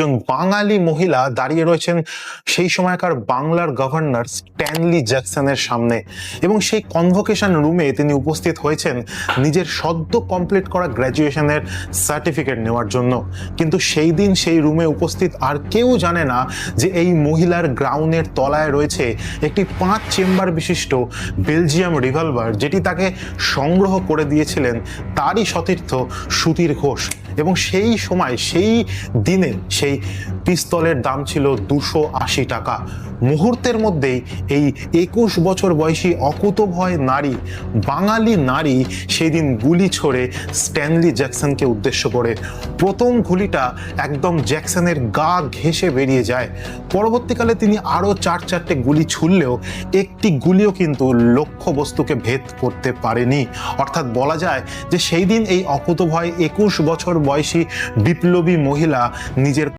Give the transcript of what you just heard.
একজন বাঙালি মহিলা দাঁড়িয়ে রয়েছেন সেই সময়কার বাংলার গভর্নর স্ট্যানলি জ্যাকসনের সামনে। এবং সেই কনভোকেশন রুমে তিনি উপস্থিত হয়েছেন নিজের সদ্য কমপ্লিট করা গ্র্যাজুয়েশনের সার্টিফিকেট নেওয়ার জন্য। কিন্তু সেই দিন সেই রুমে উপস্থিত আর কেউ জানে না যে এই মহিলার গ্রাউন্ডের তলায় রয়েছে একটি পাঁচ চেম্বার বিশিষ্ট বেলজিয়াম রিভলভার যেটি তাকে সংগ্রহ করে দিয়েছিলেন তারই সতীর্থ সুধীর ঘোষ। এবং সেই সময়, সেই দিনে সেই পিস্তলের দাম ছিল দুশো আশি টাকা। মুহূর্তের মধ্যেই এই একুশ বছর বয়সী অকুতভয় নারী, বাঙালি নারী সেই দিন গুলি ছড়ে স্ট্যানলি জ্যাকসনকে উদ্দেশ্য করে। প্রথম গুলিটা একদম জ্যাকসনের গা ঘেঁষে বেরিয়ে যায়। পরবর্তীকালে তিনি আরও চার চারটে গুলি ছুড়লেও একটি গুলিও কিন্তু লক্ষ্যবস্তুকে ভেদ করতে পারেনি। অর্থাৎ বলা যায় যে সেই দিন এই অকুতভয় একুশ বছর বয়সী বিপ্লবী মহিলা নিজের